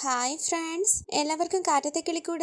Hi friends എല്ലാവർക്കും കാറ്റത്തെ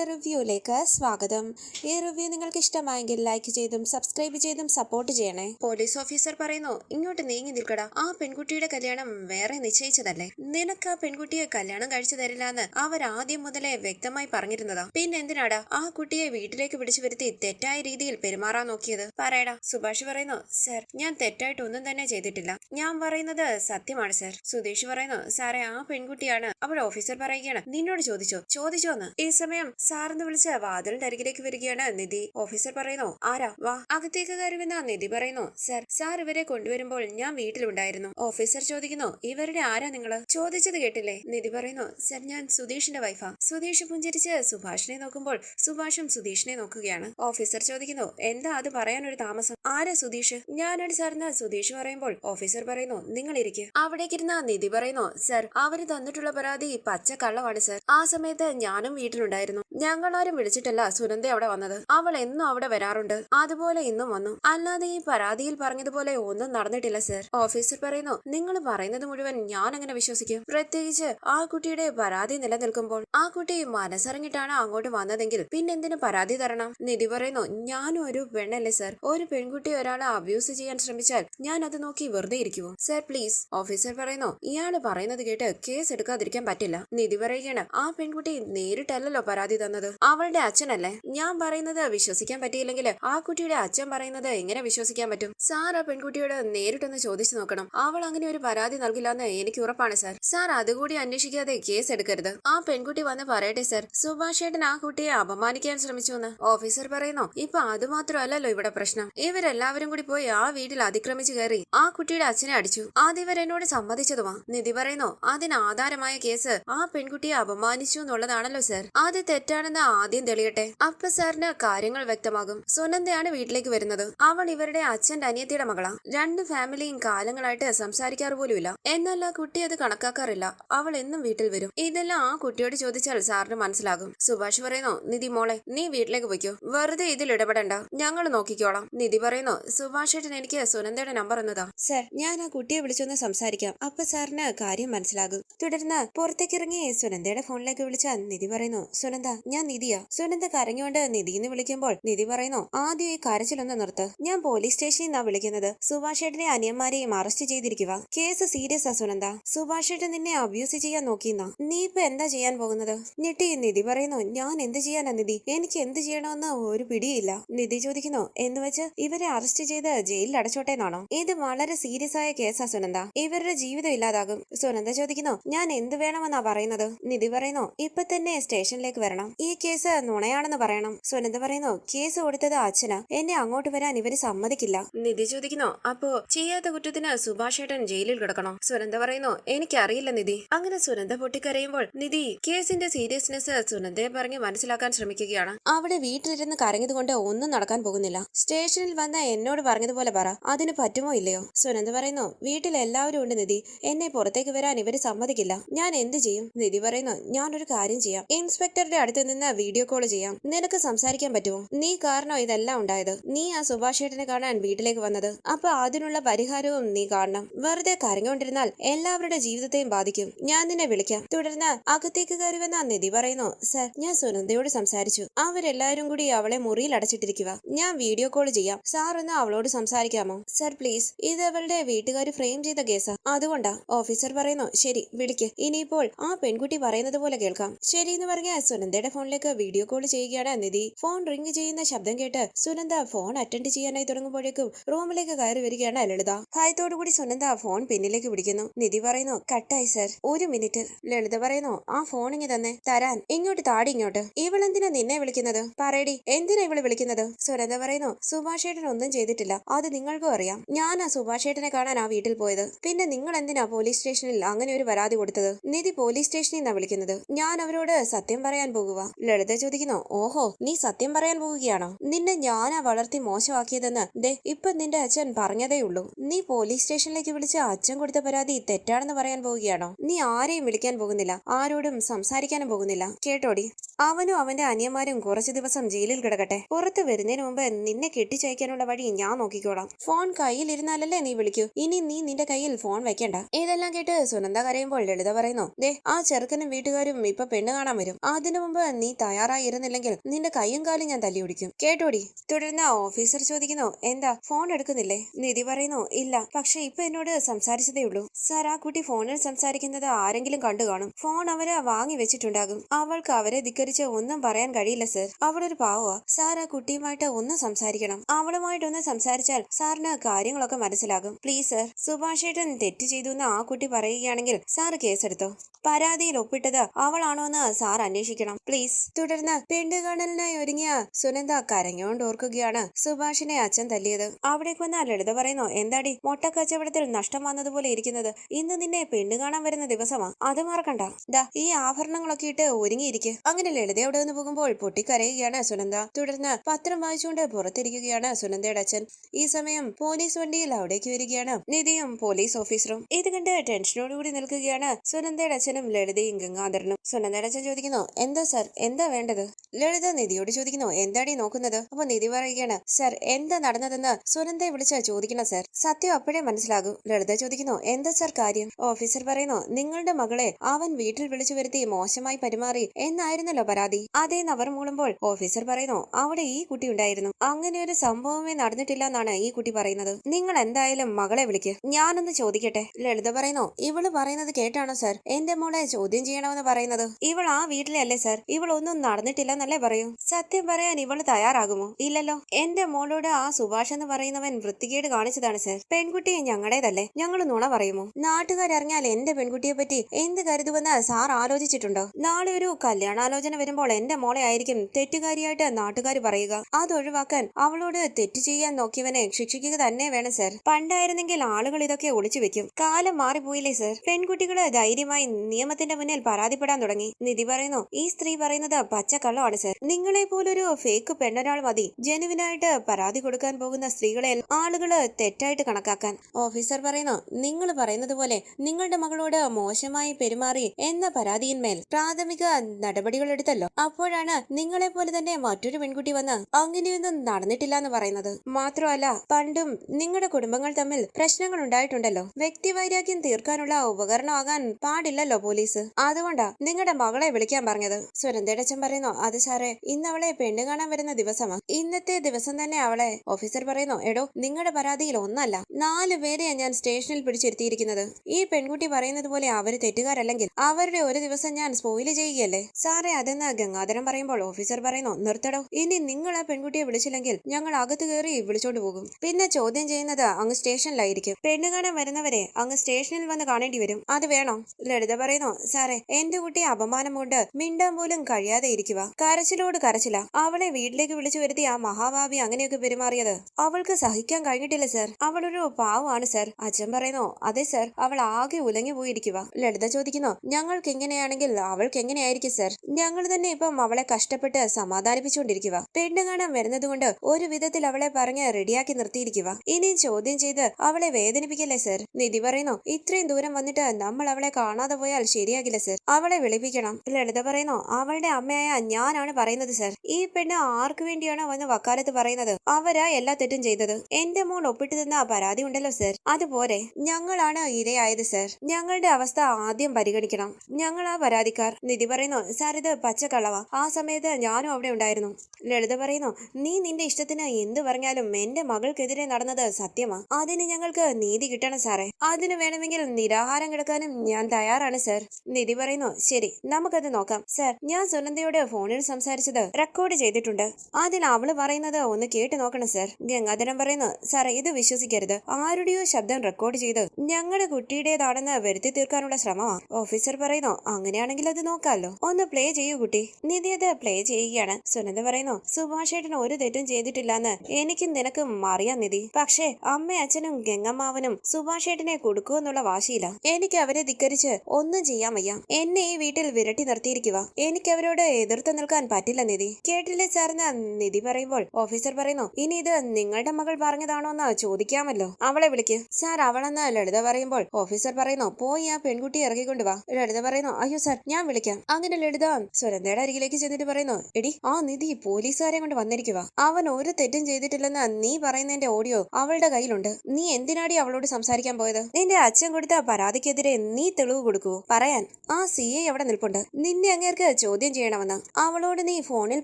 റിവ്യൂയിലേക്ക് സ്വാഗതം. ഈ റിവ്യൂ നിങ്ങൾക്ക് ഇഷ്ടമായെങ്കിൽ ലൈക്ക് ചെയ്തും സബ്സ്ക്രൈബ് ചെയ്തും സപ്പോർട്ട് ചെയ്യണേ. പോലീസ് ഓഫീസർ പറയുന്നു ഇങ്ങോട്ട് നീങ്ങി നിൽക്കടാ. ആ പെൺകുട്ടിയുടെ കല്യാണം വേറെ നിശ്ചയിച്ചതല്ലേ? നിനക്ക് ആ പെൺകുട്ടിയെ കല്യാണം കഴിച്ചു തരില്ലാന്ന് അവർ ആദ്യം മുതലേ വ്യക്തമായി പറഞ്ഞിരുന്നതാ. പിന്നെ എന്തിനാടാ ആ കുട്ടിയെ വീട്ടിലേക്ക് പിടിച്ചു വരുത്തി തെറ്റായ രീതിയിൽ പെരുമാറാൻ നോക്കിയത്? പറയടാ. സുഭാഷ് പറയുന്നു സർ ഞാൻ തെറ്റായിട്ട് ഒന്നും തന്നെ ചെയ്തിട്ടില്ല. ഞാൻ പറയുന്നത് സത്യമാണ് സർ. സുധീഷ് പറയുന്നു സാറേ ആ പെൺകുട്ടിയാണ്. അവിടെ ഓഫീസർ പറയുകയാണ് നിന്നോട് ചോദിച്ചോ? ചോദിച്ചോന്ന് ഈ സമയം സാറിന്ന് വിളിച്ച് വാതിലിന്റെ അരികിലേക്ക് വരികയാണ് നിധി. ഓഫീസർ പറയുന്നു ആരാ? വാ. അകത്തേക്ക് കയറുമെന്ന നിധി പറയുന്നു സർ സാർ ഇവരെ കൊണ്ടുവരുമ്പോൾ ഞാൻ വീട്ടിലുണ്ടായിരുന്നു. ഓഫീസർ ചോദിക്കുന്നു ഇവരുടെ ആരാ നിങ്ങൾ? ചോദിച്ചത് കേട്ടില്ലേ? നിധി പറയുന്നു സർ ഞാൻ സുധീഷിന്റെ വൈഫാ. സുധീഷ് പുഞ്ചിരിച്ച് സുഭാഷിനെ നോക്കുമ്പോൾ സുഭാഷും സുധീഷിനെ നോക്കുകയാണ്. ഓഫീസർ ചോദിക്കുന്നു എന്താ അത് പറയാനൊരു താമസം? ആരാ സുധീഷ്? ഞാനാണ് സാറിന് സുധീഷ് പറയുമ്പോൾ ഓഫീസർ പറയുന്നു നിങ്ങൾ ഇരിക്കുക അവിടേക്കിരുന്ന നിധി പറയുന്നു സർ അവർ തന്നിട്ടുള്ള പരാതി പച്ച കള്ളമാണ് സർ. ആ സമയത്ത് ഞാനും വീട്ടിലുണ്ടായിരുന്നു. ഞങ്ങളാരും വിളിച്ചിട്ടല്ല സുനന്ദ അവിടെ വന്നത്. അവൾ എന്നും അവിടെ വരാറുണ്ട്. അതുപോലെ ഇന്നും വന്നു. അല്ലാതെ ഈ പരാതിയിൽ പറഞ്ഞതുപോലെ ഒന്നും നടന്നിട്ടില്ല സർ. ഓഫീസർ പറയുന്നു നിങ്ങൾ പറയുന്നത് മുഴുവൻ ഞാൻ അങ്ങനെ വിശ്വസിക്കും? പ്രത്യേകിച്ച് ആ കുട്ടിയുടെ പരാതി നിലനിൽക്കുമ്പോൾ ആ കുട്ടി മനസ്സറിഞ്ഞിട്ടാണ് അങ്ങോട്ട് വന്നതെങ്കിൽ പിന്നെന്തിനു പരാതി തരണം? നിധി പറയുന്നു ഞാനും ഒരു പെണ്ണല്ലേ സർ. ഒരു പെൺകുട്ടി ഒരാളെ അബ്യൂസ് ചെയ്യാൻ ശ്രമിച്ചാൽ ഞാൻ അത് നോക്കി വെറുതെ ഇരിക്കുമോ സർ പ്ലീസ് ഓഫീസർ പറയുന്നു ഇയാൾ പറയുന്നത് കേട്ട് കേസ് എടുക്കാതിരിക്കാൻ പറ്റില്ല. നിധി പറയുകയാണ് ആ പെൺകുട്ടി നേരിട്ടല്ലല്ലോ പരാതി തന്നത്. അവളുടെ അച്ഛനല്ലേ? ഞാൻ പറയുന്നത് വിശ്വസിക്കാൻ പറ്റിയില്ലെങ്കിൽ ആ കുട്ടിയുടെ അച്ഛൻ പറയുന്നത് എങ്ങനെ വിശ്വസിക്കാൻ പറ്റും? സാർ ആ പെൺകുട്ടിയോട് നേരിട്ടൊന്ന് ചോദിച്ചു നോക്കണം. അവൾ അങ്ങനെ ഒരു പരാതി നൽകില്ലെന്ന് എനിക്ക് ഉറപ്പാണ് സാർ. സാർ അതുകൂടി അന്വേഷിക്കാതെ കേസ് എടുക്കരുത്. ആ പെൺകുട്ടി വന്ന് പറയട്ടെ സാർ. സുഭാഷ് ഏട്ടൻ ആ കുട്ടിയെ അപമാനിക്കാൻ ശ്രമിച്ചു എന്ന് ഓഫീസർ പറയുന്നു. ഇപ്പൊ അതുമാത്രമല്ലല്ലോ ഇവിടെ പ്രശ്നം. ഇവരെല്ലാവരും കൂടി പോയി ആ വീട്ടിൽ അതിക്രമിച്ചു കയറി ആ കുട്ടിയുടെ അച്ഛനെ അടിച്ചു. ആദ്യം ഇവർ എന്നോട് സമ്മതിച്ചതുമാ. നിധി പറയുന്നു അതിന് ആധാരമായ കേസ് ആ പെൺകുട്ടിയെ അപമാനിച്ചു എന്നുള്ളതാണല്ലോ സർ. അത് തെറ്റാണെന്ന് ആദ്യം തെളിയട്ടെ. അപ്പൊ സാറിന് കാര്യങ്ങൾ വ്യക്തമാകും. സുനന്ദയാണ് വീട്ടിലേക്ക് വരുന്നത്. അവൾ ഇവരുടെ അച്ഛന്റെ അനിയത്തിയുടെ മകളാ. രണ്ട് ഫാമിലിയും കാലങ്ങളായിട്ട് സംസാരിക്കാറ് പോലുമില്ല. എന്നാൽ ആ കുട്ടി അത് കണക്കാക്കാറില്ല. അവൾ എന്നും വീട്ടിൽ വരും. ഇതെല്ലാം ആ കുട്ടിയോട് ചോദിച്ചാൽ സാറിന് മനസ്സിലാകും. സുഭാഷ് പറയുന്നു നിധി മോളെ നീ വീട്ടിലേക്ക് പോയിക്കോ. വെറുതെ ഇതിൽ ഇടപെടണ്ട. ഞങ്ങൾ നോക്കിക്കോളാം. നിധി പറയുന്നു സുഭാഷ് ഏട്ടൻ എനിക്ക് സുനന്ദയുടെ നമ്പർ എന്നതാ സർ ഞാൻ ആ കുട്ടിയെ വിളിച്ചൊന്ന് സംസാരിക്കാം. അപ്പൊ സാറിന് കാര്യം മനസ്സിലാകും. തുടർന്ന് പുറത്തേക്കിറങ്ങി സുനന്ദയുടെ ഫോണിലേക്ക് വിളിച്ച നിധി പറയുന്നു സുനന്ദ ഞാൻ നിധിയാ. സുനന്ദ കരഞ്ഞുകൊണ്ട് നിധിന്ന് വിളിക്കുമ്പോൾ നിധി പറയുന്നു ആദ്യം ഈ കരച്ചിലൊന്ന് നിർത്ത്. ഞാൻ പോലീസ് സ്റ്റേഷനിൽ നിന്നാ വിളിക്കുന്നത്. സുഭാഷേട്ടനെ അനിയന്മാരെയും അറസ്റ്റ് ചെയ്തിരിക്കുക. കേസ് സീരിയസ് ആ സുനന്ദ. സുഭാഷേട്ടൻ നിന്നെ അബ്യൂസ് ചെയ്യാൻ നോക്കിയെന്നാ. നീ ഇപ്പൊ എന്താ ചെയ്യാൻ പോകുന്നത്? ഞെട്ടി നിധി പറയുന്നു ഞാൻ എന്ത് ചെയ്യാനാ നിധി? എനിക്ക് എന്ത് ചെയ്യണമെന്ന് ഒരു പിടിയില്ല. നിധി ചോദിക്കുന്നു എന്ന് വെച്ച് ഇവരെ അറസ്റ്റ് ചെയ്ത് ജയിലിൽ അടച്ചോട്ടെ എന്നാണോ? ഇത് വളരെ സീരിയസ് ആയ കേസാ സുനന്ദ. ഇവരുടെ ജീവിതം ഇല്ലാതാകും. സുനന്ദ ചോദിക്കുന്നു ഞാൻ എന്ത് വേണമെന്നാ പറയുന്നത്? നിധി പറയുന്നു ഇപ്പൊ തന്നെ സ്റ്റേഷനിലേക്ക് വരണം. ഈ കേസ് നുണയാണെന്ന് പറയണം. സുനന്ദ പറയുന്നു കേസ് കൊടുത്തത് അച്ഛനാ. എന്നെ അങ്ങോട്ട് വരാൻ ഇവർ സമ്മതിക്കില്ല. നിധി ചോദിക്കുന്നു അപ്പോ ചെയ്യാത്ത കുറ്റത്തിന് സുഭാഷേട്ടൻ ജയിലിൽ കിടക്കണോ? സുനന്ദ പറയുന്നു എനിക്കറിയില്ല നിധി. അങ്ങനെ സുനന്ദ പൊട്ടിക്കരയുമ്പോൾ നിധി കേസിന്റെ സീരിയസ്നെസ് സുനന്ദയെ പറഞ്ഞ് മനസ്സിലാക്കാൻ ശ്രമിക്കുകയാണ്. അവിടെ വീട്ടിലിരുന്ന് കരഞ്ഞതുകൊണ്ട് ഒന്നും നടക്കാൻ പോകുന്നില്ല. സ്റ്റേഷനിൽ വന്ന എന്നോട് പറഞ്ഞതുപോലെ പറ അതിന് പറ്റുമോ ഇല്ലയോ? സുനന്ദ പറയുന്നു വീട്ടിൽ എല്ലാവരും ഉണ്ട് നിധി. എന്നെ പുറത്തേക്ക് വരാൻ ഇവർ സമ്മതിക്കില്ല. ഞാൻ എന്ത് ചെയ്യും? നിധി പറയുന്നു ഞാനൊരു കാര്യം ചെയ്യാം. ഇൻസ്പെക്ടറുടെ അടുത്ത് നിന്ന് വീഡിയോ കോൾ ചെയ്യാം. നിനക്ക് സംസാരിക്കാൻ പറ്റുമോ? നീ കാരണം ഇതെല്ലാം ഉണ്ടായത്? നീ ആ സുഭാഷേട്ടനെ കാണാൻ വീട്ടിലേക്ക് വന്നത്? അപ്പൊ അതിനുള്ള പരിഹാരവും നീ കാണണം. വെറുതെ കരഞ്ഞുകൊണ്ടിരുന്നാൽ എല്ലാവരുടെ ജീവിതത്തെയും ബാധിക്കും. ഞാൻ നിന്നെ വിളിക്കാം. തുടർന്ന് അകത്തേക്ക് കയറി വന്ന നിധി പറയുന്നു സർ ഞാൻ സുനന്ദയോട് സംസാരിച്ചു. അവരെല്ലാവരും കൂടി അവളെ മുറിയിൽ അടച്ചിട്ടിരിക്കുക ഞാൻ വീഡിയോ കോൾ ചെയ്യാം. സാർ ഒന്ന് അവളോട് സംസാരിക്കാമോ? Sir please. ഇത് അവളുടെ വീട്ടുകാർ ഫ്രെയിം ചെയ്ത കേസാ. അതുകൊണ്ടാ. ഓഫീസർ പറയുന്നു ശരി വിളിക്ക്. ഇനിയിപ്പോൾ ആ പെൺകുട്ടി പറയുന്നത് പോലെ കേൾക്കാം. ശരി എന്ന് പറഞ്ഞ സുനന്ദയുടെ ഫോണിലേക്ക് വീഡിയോ കോൾ ചെയ്യുകയാണ് നിധി. ഫോൺ റിംഗ് ചെയ്യുന്ന ശബ്ദം കേട്ട് സുനന്ദ ഫോൺ അറ്റൻഡ് ചെയ്യാനായി തുടങ്ങുമ്പോഴേക്കും റൂമിലേക്ക് കയറി വരികയാണ് ലളിത. ഭയത്തോടുകൂടി സുനന്ദ ഫോൺ പിന്നിലേക്ക് പിടിക്കുന്നു. നിധി പറയുന്നു കട്ടായി സർ ഒരു മിനിറ്റ് ലളിത പറയുന്നു ആ ഫോൺ ഇങ്ങ് തന്നെ. തരാൻ. ഇങ്ങോട്ട് താടി ഇങ്ങോട്ട്. ഇവളെന്തിനാ നിന്നെ വിളിക്കുന്നത്? പറയടി. എന്തിനാ ഇവൾ വിളിക്കുന്നത്? സുനന്ദ പറയുന്നു സുഭാഷേട്ടൻ ഒന്നും ചെയ്തിട്ടില്ല. അത് നിങ്ങൾക്കും അറിയാം. ഞാനാ സുഭാഷേട്ടനെ കാണാൻ ആ വീട്ടിൽ പോയത്. പിന്നെ നിങ്ങൾ എന്തിനാ പോലീസ് സ്റ്റേഷനിൽ അങ്ങനെ ഒരു പരാതി കൊടുത്തത്? നിധി പോലീസ് സ്റ്റേഷനിൽ നിന്നാ വിളിക്കുന്നത്? ഞാൻ അവരോട് സത്യം പറയാൻ പോകുക ലളിത ചോദിക്കുന്നു ഓഹോ നീ സത്യം പറയാൻ പോവുകയാണോ? നിന്നെ ഞാനാ വളർത്തി മോശമാക്കിയതെന്ന് ദേ ഇപ്പൊ നിന്റെ അച്ഛൻ പറഞ്ഞതേ ഉള്ളൂ. നീ പോലീസ് സ്റ്റേഷനിലേക്ക് വിളിച്ച് അച്ഛൻ കൊടുത്ത പരാതി തെറ്റാണെന്ന് പറയാൻ പോവുകയാണോ? നീ ആരെയും വിളിക്കാൻ പോകുന്നില്ല. ആരോടും സംസാരിക്കാനും പോകുന്നില്ല. കേട്ടോടി. അവനും അവന്റെ അനിയന്മാരും കുറച്ചു ദിവസം ജയിലിൽ കിടക്കട്ടെ. പുറത്തു വരുന്നതിന് മുമ്പ് നിന്നെ കെട്ടിച്ചയക്കാനുള്ള വഴി ഞാൻ നോക്കിക്കോളാം. ഫോൺ കയ്യിലിരുന്നാലല്ലേ നീ വിളിക്കൂ. ഇനി നീ നിന്റെ കയ്യിൽ ഫോൺ വെക്കണ്ട. ഇതെല്ലാം കേട്ട് സുനന്ദ കരയുമ്പോൾ ലളിത പറയുന്നു ദേ ആ ചെറു ചെറുക്കനും വീട്ടുകാരും ഇപ്പൊ പെണ്ണ് കാണാൻ വരും. അതിനു മുമ്പ് നീ തയ്യാറായിരുന്നില്ലെങ്കിൽ നിന്റെ കൈയും കാലും ഞാൻ തല്ലി തല്ലിയൊടിക്കും കേട്ടോടി? തുടർന്ന് ഓഫീസർ ചോദിക്കുന്നു എന്താ ഫോൺ എടുക്കുന്നില്ലേ? നിധി പറയുന്നു ഇല്ല പക്ഷെ ഇപ്പൊ എന്നോട് സംസാരിച്ചതേ ഉള്ളൂ. സാർ ആ കുട്ടി ഫോണിൽ സംസാരിക്കുന്നത് ആരെങ്കിലും കണ്ടു കാണും. ഫോൺ അവർ വാങ്ങി വെച്ചിട്ടുണ്ടാകും. അവൾക്ക് അവരെ ധിക്കരിച്ച് ഒന്നും പറയാൻ കഴിയില്ല സർ. അവളൊരു പാവുക സാർ ആ കുട്ടിയുമായിട്ട് ഒന്ന് സംസാരിക്കണം. അവളുമായിട്ടൊന്ന് സംസാരിച്ചാൽ സാറിന് കാര്യങ്ങളൊക്കെ മനസ്സിലാകും. Please sir. സുഭാഷേട്ടൻ തെറ്റ് ചെയ്തു എന്ന് ആ കുട്ടി പറയുകയാണെങ്കിൽ സാർ കേസെടുത്തോ? പരാതിയിൽ ഒപ്പിട്ടത് അവളാണോ എന്ന് സാർ അന്വേഷിക്കണം. പ്ലീസ്. തുടർന്ന് പെണ്ണുകാണലിനായി ഒരുങ്ങിയ സുനന്ദ കരഞ്ഞോണ്ട് ഓർക്കുകയാണ് സുഭാഷിനെ അച്ഛൻ തല്ലിയത്. അവിടേക്ക് വന്നാൽ ലളിത പറയുന്നു എന്താടി മൊട്ടക്കച്ചവടത്തിൽ നഷ്ടം വന്നതുപോലെ ഇരിക്കുന്നത്. ഇന്ന് നിന്നെ പെണ്ണു കാണാൻ വരുന്ന ദിവസമാ. അത് മറക്കണ്ട. ദാ ഈ ആഭരണങ്ങളൊക്കെ ഇട്ട് ഒരുങ്ങിയിരിക്കെ. അങ്ങനെ ലളിത അവിടെ നിന്ന് പോകുമ്പോൾ പൊട്ടിക്കരയുകയാണ് സുനന്ദ. തുടർന്ന് പത്രം വായിച്ചുകൊണ്ട് പുറത്തിരിക്കുകയാണ് സുനന്ദയുടെ അച്ഛൻ. ഈ സമയം പോലീസ് വണ്ടിയിൽ അവിടേക്ക് വരികയാണ് നിധിയും പോലീസ് ഓഫീസറും. ഇത് കണ്ട് ടെൻഷനോടുകൂടി നിൽക്കുകയാണ് സുനന്ദയുടെ അച്ഛനും ലളിതയും. ഗംഗാധരനും സുനന്ദയുടെ അച്ഛൻ ചോദിക്കുന്നു എന്താ സർ? എന്താ വേണ്ടത്? ലളിത നിധിയോട് ചോദിക്കുന്നു എന്താടി നോക്കുന്നത്? അപ്പൊ നിധി പറയുകയാണ് സർ എന്താ നടന്നതെന്ന് സുനന്ദയെ വിളിച്ച് ചോദിക്കണം സർ. സത്യം അപ്പോഴേ മനസ്സിലാകും. ലളിത ചോദിക്കുന്നു എന്താ സർ കാര്യം? ഓഫീസർ പറയുന്നു നിങ്ങളുടെ മകളെ അവൻ വീട്ടിൽ വിളിച്ചു വരുത്തി മോശമായി പെരുമാറി എന്നായിരുന്നല്ലോ പരാതി. അതേ നവർ മൂളുമ്പോൾ ഓഫീസർ പറയുന്നു അവിടെ ഈ കുട്ടി ഉണ്ടായിരുന്നു. അങ്ങനെ ഒരു സംഭവമേ നടന്നിട്ടില്ല എന്നാണ് ഈ കുട്ടി പറയുന്നത്. നിങ്ങൾ എന്തായാലും മകളെ വിളിക്ക്. ഞാനൊന്ന് ചോദിക്കട്ടെ? ലളിത പറയുന്നു ഇവൾ പറയുന്നത് കേട്ടാണോ സർ? എന്റെ മോളെ ചോദ്യം ചെയ്യണമെന്ന് പറയുന്നത്? ഇവൾ ആ വീട്ടിലല്ലേ സർ? ഇവൾ ഒന്നും നടന്നിട്ടില്ലെന്നല്ലേ പറയൂ? സത്യം പറയാൻ ഇവൾ തയ്യാറാകുമോ? ഇല്ലല്ലോ. എന്റെ മോളോട് ആ സുഭാഷ് എന്ന് പറയുന്നവൻ വൃത്തികേട് കാണിച്ചതാണ് സർ. പെൺകുട്ടിയെ ഞങ്ങളുടേതല്ലേ? ഞങ്ങൾ നുണ പറയുമോ? നാട്ടുകാരറിഞ്ഞാൽ എന്റെ പെൺകുട്ടിയെ പറ്റി എന്ത് കരുതുമെന്ന് സാർ ആലോചിച്ചിട്ടുണ്ടോ? നാളെ ഒരു കല്യാണാലോചന വരുമ്പോൾ എന്റെ മോളെ ആയിരിക്കും തെറ്റുകാരിയായിട്ട് നാട്ടുകാർ പറയുക. അത് ഒഴിവാക്കാൻ അവളോട് തെറ്റ് ചെയ്യാൻ നോക്കിയവനെ ശിക്ഷിക്കുക തന്നെ വേണം സർ. പണ്ടായിരുന്നെങ്കിൽ ആളുകൾ ഇതൊക്കെ ഒളിച്ചു വെക്കും. കാലം മാറിപ്പോയില്ലേ സർ? പെൺകുട്ടികളെ ധൈര്യമായി നിയമത്തിന്റെ മുന്നിൽ പരാതിപ്പെടാൻ തുടങ്ങി. നിധി പറയുന്നു ഈ സ്ത്രീ പറയുന്നത് പച്ചക്കള്ളമാണ് സർ. നിങ്ങളെ പോലൊരു ഫേക്ക് പെണ്ണൊരാൾ മതി. ജനുവിനായിട്ട് പരാതി കൊടുക്കാൻ പോകുന്ന സ്ത്രീകളെ ആളുകൾ തെറ്റായിട്ട് കണക്കാക്കാൻ. ഓഫീസർ പറയുന്നു നിങ്ങൾ പറയുന്നത് പോലെ നിങ്ങളുടെ മകളോട് മോശമായി പെരുമാറി എന്ന പരാതിയിന്മേൽ പ്രാഥമിക നടപടികൾ എടുത്തല്ലോ. അപ്പോഴാണ് നിങ്ങളെ പോലെ തന്നെ മറ്റൊരു പെൺകുട്ടി വന്ന് അങ്ങനെയൊന്നും നടന്നിട്ടില്ല എന്ന് പറയുന്നത്. മാത്രമല്ല പണ്ടും നിങ്ങളുടെ കുടുംബങ്ങൾ തമ്മിൽ പ്രശ്നങ്ങൾ ഉണ്ടായിട്ടുണ്ടല്ലോ. വ്യക്തിവൈരാഗ്യം തീർക്കാനുള്ള ഉപകരണമാകാൻ പാടില്ലല്ലോ പോലീസ്. അതുകൊണ്ടാ നിങ്ങളുടെ മകളെ വിളിക്കാൻ പറഞ്ഞത്. സുരന്തയുടെ അച്ഛൻ പറയുന്നു അത് സാറേ ഇന്ന് അവളെ പെണ്ണ് കാണാൻ വരുന്ന ദിവസമാ. ഇന്നത്തെ ദിവസം തന്നെ അവളെ ഓഫീസർ പറയുന്നു എടോ നിങ്ങളുടെ പരാതിയിൽ ഒന്നല്ല നാല് പേരെയാ ഞാൻ സ്റ്റേഷനിൽ പിടിച്ചിരുത്തിയിരിക്കുന്നത്. ഈ പെൺകുട്ടി പറയുന്നത് പോലെ അവർ തെറ്റുകാരല്ലെങ്കിൽ അവരുടെ ഒരു ദിവസം ഞാൻ സ്പോയിൽ ചെയ്യുകയല്ലേ? സാറേ അതെന്ന് ഗംഗാധരൻ പറയുമ്പോൾ ഓഫീസർ പറയുന്നു നിർത്തടോ ഇനി നിങ്ങൾ ആ പെൺകുട്ടിയെ വിളിച്ചില്ലെങ്കിൽ ഞങ്ങൾ അകത്ത് കയറി വിളിച്ചോണ്ട് പോകും. പിന്നെ ചോദ്യം ചെയ്യുന്നത് അങ്ങ് സ്റ്റേഷനിലായിരിക്കും. പെണ്ണ് കാണാൻ വരുന്നവരെ അങ്ങ് സ്റ്റേഷനിൽ വന്ന് കാണേണ്ടി വരും. അത് വേണോ? ലളിത പറയുന്നു സാറേ എന്റെ കുട്ടി അപമാനം കൊണ്ട് മിണ്ടാൻ പോലും കഴിയാതെ ഇരിക്കുക കരച്ചിലോട് കരച്ചില. അവളെ വീട്ടിലേക്ക് വിളിച്ചു വരുത്തി ആ മഹാഭാവി അങ്ങനെയൊക്കെ പെരുമാറിയത്. അവൾക്ക് സഹിക്കാൻ കഴിഞ്ഞിട്ടില്ല സർ. അവളൊരു പാവമാണ് സർ. അച്ഛൻ പറയുന്നോ അതെ സർ. അവൾ ആകെ ഉലങ്ങി പോയിരിക്കുക ലളിത ചോദിക്കുന്നു ഞങ്ങൾക്ക് എങ്ങനെയാണെങ്കിൽ അവൾക്ക് എങ്ങനെയായിരിക്കും സർ? ഞങ്ങൾ തന്നെ ഇപ്പം അവളെ കഷ്ടപ്പെട്ട് സമാധാനിപ്പിച്ചുകൊണ്ടിരിക്കുക പെണ്ണ് കാണാൻ വരുന്നത് കൊണ്ട് ഒരു വിധത്തിൽ അവളെ പറഞ്ഞ് റെഡിയാക്കി നിർത്തിയിരിക്കുക ഇനിയും ചോദ്യം ചെയ്ത് അവളെ വേദനിപ്പിക്കല്ലേ സർ? നിധി പറയുന്നു ഇത്രയും ദൂരം വന്നിട്ട് നമ്മൾ അവളെ കാണാതെ പോയാൽ ശരിയാകില്ല സർ അവളെ വിളിപ്പിക്കണം. ലളിത പറയുന്നോ? അവളുടെ അമ്മയായ ഞാനാണ് പറയുന്നത് സർ ഈ പെണ്ണ് ആർക്കു വേണ്ടിയാണോ വന്ന് വക്കാലത്ത് പറയുന്നത്? അവരാ എല്ലാ തെറ്റും ചെയ്തത്. എന്റെ മോൾ ഒപ്പിട്ട് തന്ന പരാതി ഉണ്ടല്ലോ സർ അതുപോലെ ഞങ്ങളാണ് ഇരയായത് സർ ഞങ്ങളുടെ അവസ്ഥ ആദ്യം പരിഗണിക്കണം. ഞങ്ങൾ ആ പരാതിക്കാർ. നിധി പറയുന്നു? സാർ ഇത് പച്ചക്കള്ളവാ. ആ സമയത്ത് ഞാനും അവിടെ ഉണ്ടായിരുന്നു. ലളിത പറയുന്നു? നീ നിന്റെ ഇഷ്ടത്തിന് എന്ത് പറഞ്ഞാലും എന്റെ മകൾക്കെതിരെ നടന്നത് സത്യമാ. അതിന് ഞങ്ങൾക്ക് നീതി കിട്ടണം സാറേ അതിന് വേണമെങ്കിൽ നിരാഹാരം കിടക്കാനും ഞാൻ തയ്യാറാണ് സർ നിധി പറയുന്നു. ശരി നമുക്കത് നോക്കാം. സർ ഞാൻ സുനന്ദയോട് ഫോണിൽ സംസാരിച്ചത് റെക്കോർഡ് ചെയ്തിട്ടുണ്ട്. അതിൽ അവൾ പറയുന്നത് ഒന്ന് കേട്ട് നോക്കണം സർ. ഗംഗാധരൻ പറയുന്നു സാർ ഇത് വിശ്വസിക്കരുത്. ആരുടെയോ ശബ്ദം റെക്കോർഡ് ചെയ്ത് ഞങ്ങളുടെ കുട്ടിയുടേതാണെന്ന് വരുത്തി തീർക്കാനുള്ള ശ്രമമാണ് ഓഫീസർ പറയുന്നു അങ്ങനെയാണെങ്കിൽ അത് നോക്കാമല്ലോ ഒന്ന് പ്ലേ ചെയ്യൂ കുട്ടി. നിധി അത് പ്ലേ ചെയ്യുകയാണ് സുനന്ദ പറയുന്നു. സുഭാഷേട്ടൻ ഒരു തെറ്റും ചെയ്തിട്ടില്ലെന്ന് എനിക്കും നിനക്കും അറിയാം നിധി. പക്ഷേ അമ്മ അച്ഛനും ഗംഗമ്മാവനും സുഭാഷേട്ടനെ കൊടുക്കുമെന്നുള്ള വാശിയില്ല എനിക്ക് അവരെ ധിക്കരിച്ച് ഒന്നും ചെയ്യാൻ എന്നെ ഈ വീട്ടിൽ വിരട്ടി നിർത്തിയിരിക്കുക. എനിക്ക് അവരോട് എതിർത്ത് നിൽക്കാൻ പറ്റില്ല നിധി. കേട്ടില്ല സാറിന്? നിധി പറയുമ്പോൾ ഓഫീസർ പറയുന്നു ഇനി ഇത് നിങ്ങളുടെ മകൾ പറഞ്ഞതാണോ എന്ന് ചോദിക്കാമല്ലോ. അവളെ വിളിക്ക്. സാർ അവളെന്ന് ലളിത പറയുമ്പോൾ ഓഫീസർ പറയുന്നു പോയി ആ പെൺകുട്ടി ഇറക്കിക്കൊണ്ട് വാ. ലളിത പറയുന്നു അയ്യോ സാർ ഞാൻ വിളിക്കാം. അങ്ങനെ ലളിത സുരന്തയുടെ അരികിലേക്ക് ചെന്നിട്ട് പറയുന്നു എടി ആ നിധി പോലീസുകാരെ കൊണ്ട് വന്നിരിക്കുക. അവൻ ഒരു തെറ്റും ചെയ്തിട്ടില്ലെന്ന് നീ പറയുന്നതിന്റെ ഓഡിയോ അവളുടെ കയ്യിലുണ്ട്. നീ എന്തിനാടി അവളോട് സംസാരിക്കാൻ പോയത്? നിന്റെ അച്ഛൻ കൊടുത്ത പരാതിക്കെതിരെ നീ തെളിവ് കൊടുക്കൂ. പറയാൻ ആ സി എ എവിടെ നിൽപ്പുണ്ട്? നിന്നെ അങ്ങേർക്ക് ചോദ്യം ചെയ്യണമെന്ന്. അവളോട് നീ ഫോണിൽ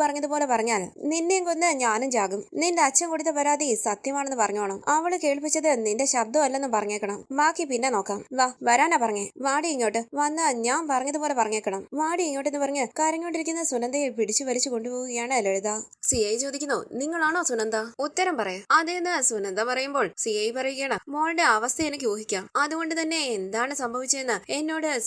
പറഞ്ഞതുപോലെ പറഞ്ഞാൽ നിന്നെയും കൊന്ന് ഞാനും ചാകും നിന്റെ അച്ഛൻ കൊടുത്ത പരാതി സത്യമാണെന്ന് പറഞ്ഞോണം. അവൾ കേൾപ്പിച്ചത് നിന്റെ ശബ്ദമല്ലെന്ന് പറഞ്ഞേക്കണം. ബാക്കി പിന്നെ നോക്കാം. വാ വരാനാ പറഞ്ഞേ. വാടി ഇങ്ങോട്ട്. വന്ന് ഞാൻ പറഞ്ഞതുപോലെ പറഞ്ഞേക്കണം. വാടി ഇങ്ങോട്ടെന്ന് പറഞ്ഞ് കരഞ്ഞോണ്ടിരിക്കുന്ന സുനന്ദയെ പിടിച്ചു വലിച്ചു കൊണ്ടുപോവുകയാണ് ലളിത. സി ഐ ചോദിക്കുന്നു നിങ്ങളാണോ സുനന്ദ? ഉത്തരം പറയാം. അതേന്ന് സുനന്ദ പറയുമ്പോൾ സി ഐ പറയുകയാണ് മോളുടെ അവസ്ഥ എനിക്ക് ഊഹിക്കാം. അതുകൊണ്ട് തന്നെ എന്താണ് സംഭവിച്ചതെന്ന് എന്നോട്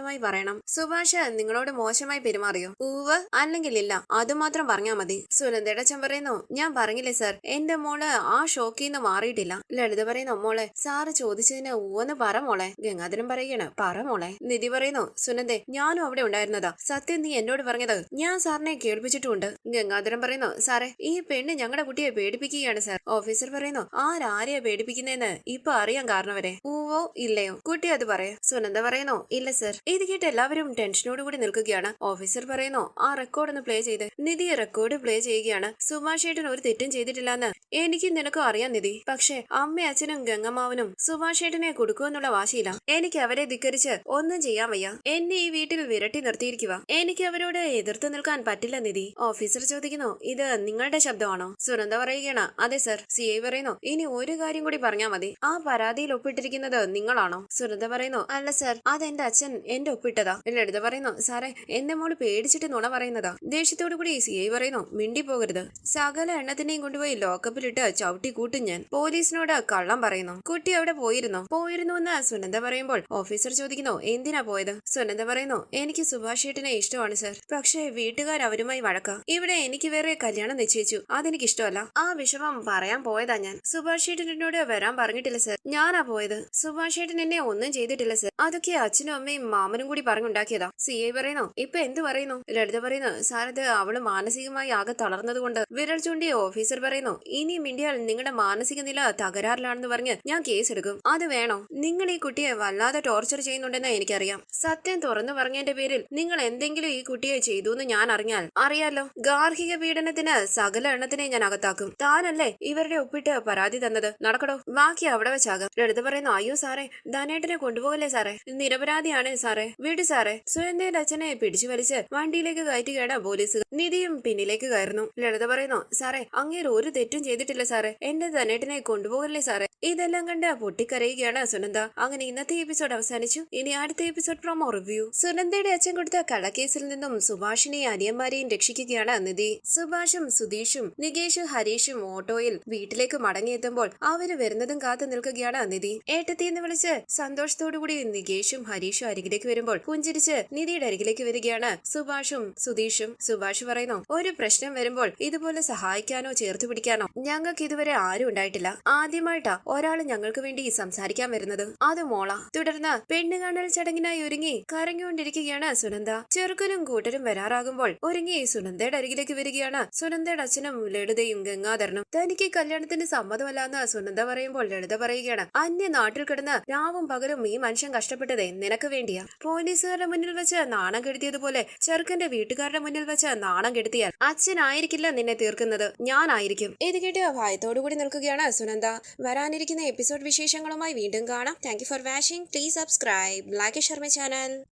സത്യസന്ധമായി പറയണം. സുഭാഷ് നിങ്ങളോട് മോശമായി പെരുമാറിയോ? ഊവ് അല്ലെങ്കിൽ ഇല്ല. അതുമാത്രം പറഞ്ഞാ മതി. സുനന്ദയുടെ അച്ഛൻ പറയുന്നു ഞാൻ പറഞ്ഞില്ലേ സർ എന്റെ മോൾ ആ ഷോക്കിൽ നിന്ന് മാറിയിട്ടില്ല. ലളിത പറയുന്നു മോളെ സാറ് ചോദിച്ചതിന് ഊവെന്ന് പറ മോളെ. ഗംഗാധരൻ പറയുകയാണ് പറ മോളെ. നിധി പറയുന്നു സുനന്ദെ ഞാനും അവിടെ ഉണ്ടായിരുന്നതാ. സത്യം നീ എന്നോട് പറഞ്ഞത് ഞാൻ സാറിനെ കേൾപ്പിച്ചിട്ടുണ്ട്. ഗംഗാധരൻ പറയുന്നു സാറേ ഈ പെണ്ണ് ഞങ്ങളുടെ കുട്ടിയെ പേടിപ്പിക്കുകയാണ് സാർ. ഓഫീസർ പറയുന്നു ആരാരെയാ പേടിപ്പിക്കുന്നതെന്ന് ഇപ്പൊ അറിയാൻ കാരണവരെ. ഊവോ ഇല്ലയോ? കുട്ടി അത് പറയാ. സുനന്ദ പറയുന്നു ഇല്ല സർ ഇത് കേട്ട് എല്ലാവരും ടെൻഷനോട് കൂടി നിൽക്കുകയാണ്. ഓഫീസർ പറയുന്നു ആ റെക്കോർഡ് ഒന്ന് പ്ലേ ചെയ്ത്. നിധി റെക്കോർഡ് പ്ലേ ചെയ്യുകയാണ്. സുഭാഷ് ഏട്ടൻ ഒരു തെറ്റും ചെയ്തിട്ടില്ലെന്ന്. എനിക്കും നിനക്കും അറിയാം നിധി. പക്ഷേ അമ്മ അച്ഛനും ഗംഗമാവനും സുഭാഷ് ഏട്ടനെ കൊടുക്കുമെന്നുള്ള വാശിയില്ല എനിക്ക് അവരെ ധിക്കരിച്ച് ഒന്നും ചെയ്യാൻ വയ്യ. എന്നെ ഈ വീട്ടിൽ വിരട്ടി നിർത്തിയിരിക്കുക. എനിക്ക് അവരോട് എതിർത്ത് നിൽക്കാൻ പറ്റില്ല നിധി. ഓഫീസർ ചോദിക്കുന്നു ഇത് നിങ്ങളുടെ ശബ്ദമാണോ? സുനന്ദ പറയുകയാണ് അതെ സർ. സി ഐ പറയുന്നു ഇനി ഒരു കാര്യം കൂടി പറഞ്ഞാൽ മതി. ആ പരാതിയിൽ ഒപ്പിട്ടിരിക്കുന്നത് നിങ്ങളാണോ? സുനന്ദ പറയുന്നു അല്ല സർ. അതെന്റെ അച്ഛൻ എന്റെ ഒപ്പിട്ടതാ. ലളിത പറയുന്നു? സാറേ എന്റെ മോൾ പേടിച്ചിട്ട് നുണ പറയുന്നതാ. ദേഷ്യത്തോടു കൂടി സി ഐ പറയുന്നു? മിണ്ടി പോകരുത്. സകല എണ്ണത്തിനെയും കൊണ്ടുപോയി ലോക്കപ്പിലിട്ട് ചവിട്ടി കൂട്ടും ഞാൻ. പോലീസിനോട് കള്ളം പറയുന്നു? കുട്ടി അവിടെ പോയിരുന്നോ? പോയിരുന്നു എന്ന് സുനന്ദ പറയുമ്പോൾ ഓഫീസർ ചോദിക്കുന്നു എന്തിനാ പോയത്? സുനന്ദ പറയുന്നു എനിക്ക് സുഭാഷ് ഇഷ്ടമാണ് സർ. പക്ഷേ വീട്ടുകാർ അവരുമായി വഴക്ക. ഇവിടെ എനിക്ക് വേറെ കല്യാണം നിശ്ചയിച്ചു. അതെനിക്ക് ഇഷ്ടമല്ല ആ വിഷമം പറയാൻ പോയതാ ഞാൻ. സുഭാഷ് ഏട്ടനോട് വരാൻ പറഞ്ഞിട്ടില്ല സർ. ഞാനാ പോയത്. സുഭാഷ് ഏട്ടൻ എന്നെ ഒന്നും ചെയ്തിട്ടില്ല സർ. അതൊക്കെ അച്ഛനും അമ്മയും മാമനും കൂടി പറഞ്ഞുണ്ടാക്കിയതാ. സി ഐ പറയുന്നു ഇപ്പൊ എന്ത് പറയുന്നു? ലളിത പറയുന്നു സാർ ഇത് അവൾ മാനസികമായി ആകെ തളർന്നതുകൊണ്ട്. വിരൽ ചൂണ്ടി ഓഫീസർ പറയുന്നു ഇനി ഇന്ത്യയിൽ നിങ്ങളുടെ മാനസിക നില തകരാറിലാണെന്ന് പറഞ്ഞ് ഞാൻ കേസ് എടുക്കും അത് വേണോ? നിങ്ങൾ ഈ കുട്ടിയെ വല്ലാതെ ടോർച്ചർ ചെയ്യുന്നുണ്ടെന്ന് എനിക്കറിയാം. സത്യം തുറന്നു പറഞ്ഞതിന്റെ പേരിൽ നിങ്ങൾ എന്തെങ്കിലും ഈ കുട്ടിയെ ചെയ്തു എന്ന് ഞാൻ അറിഞ്ഞാൽ അറിയാലോ? ഗാർഹിക പീഡനത്തിന് സകല എണ്ണത്തിനെ ഞാൻ അകത്താക്കും. താനല്ലേ ഇവരുടെ ഒപ്പിട്ട് പരാതി തന്നത്? നടക്കടോ ബാക്കി അവിടെ വെച്ചാകാം. ലളിത പറയുന്നു അയ്യോ സാറേ ധനേട്ടനെ കൊണ്ടുപോകല്ലേ സാറേ? നിരപരാധിയാണ് സാറേ. വീട് സാറേ. സുരേന്ദ്രന്റെ അച്ഛനെ പിടിച്ചു വലിച്ച് വണ്ടിയിലേക്ക് കേടാ പോലീസ് നിധിയും പിന്നിലേക്ക് കയറുന്നു. ലളിത പറയുന്നു സാറേ അങ്ങേര് ഒരു തെറ്റും ചെയ്തിട്ടില്ല സാറേ. എന്റെ ധനേട്ടനെ കൊണ്ടുപോകല്ലേ സാറേ? ഇതെല്ലാം കണ്ട് പൊട്ടിക്കരയുകയാണ് സുനന്ദ. അങ്ങനെ ഇന്നത്തെ എപ്പിസോഡ് അവസാനിച്ചു. ഇനി അടുത്ത എപ്പിസോഡ് പ്രൊമോ റിവ്യൂ സുനന്ദയുടെ അച്ഛൻ കൊടുത്ത കള്ളക്കേസിൽ നിന്നും സുഭാഷിനെയും അനിയന്മാരെയും രക്ഷിക്കുകയാണ് നിധി. സുഭാഷും സുധീഷും നികേഷും ഹരീഷും ഓട്ടോയിൽ വീട്ടിലേക്ക് മടങ്ങിയെത്തുമ്പോൾ അവർ വരുന്നതും കാത്തു നിൽക്കുകയാണ് നിധി. ഏട്ടത്തി എന്ന് വിളിച്ച് സന്തോഷത്തോടുകൂടി നികേഷും ഹരീഷും അരികിലേക്ക് വരുമ്പോൾ പുഞ്ചിരിച്ച് നിധിയുടെ അരികിലേക്ക് വരികയാണ് സുഭാഷും. സുധീഷും സുഭാഷ് പറയുന്നു ഒരു പ്രശ്നം വരുമ്പോൾ ഇതുപോലെ സഹായിക്കാനോ ചേർത്ത് പിടിക്കാനോ ഞങ്ങൾക്ക് ഇതുവരെ ആരും ഉണ്ടായിട്ടില്ല. ആദ്യമായിട്ടാ ഒരാൾ ഞങ്ങൾക്ക് വേണ്ടി സംസാരിക്കാൻ വരുന്നത്. അത് മോള. തുടർന്ന് പെണ്ണ് കാണൽ ചടങ്ങിനായി ഒരുങ്ങി കരഞ്ഞുകൊണ്ടിരിക്കുകയാണ് സുനന്ദ. ചെറുക്കനും കൂട്ടരും വരാറാകുമ്പോൾ ഒരുങ്ങി സുനന്ദയുടെ അരികിലേക്ക് വരികയാണ്. സുനന്ദയുടെ അച്ഛനും ലളിതയും ഗംഗാധരനും. തനിക്ക് കല്യാണത്തിന് സമ്മതമല്ലാന്ന് സുനന്ദ പറയുമ്പോൾ ലളിത പറയുകയാണ് അന്യ നാട്ടിൽ കിടന്ന് രാവും പകലും ഈ മനുഷ്യൻ കഷ്ടപ്പെട്ടതേ നിനക്ക് വേണ്ടിയാ. പോലീസുകാരുടെ മുന്നിൽ വെച്ച് നാണം കെടുത്തിയതുപോലെ ചെറുക്കന്റെ വീട്ടുകാരുടെ മുന്നിൽ വെച്ച് നാണം കെടുത്തിയാൽ അച്ഛനായിരിക്കില്ല നിന്നെ തീർക്കുന്നത്. ഞാനായിരിക്കും. ഇത് കേട്ട് ഭയത്തോടു കൂടി നിൽക്കുകയാണ് സുനന്ദ. വരാനിരിക്കുന്ന എപ്പിസോഡ് വിശേഷങ്ങളുമായി വീണ്ടും കാണാം. Thank for watching please subscribe like Sharma channel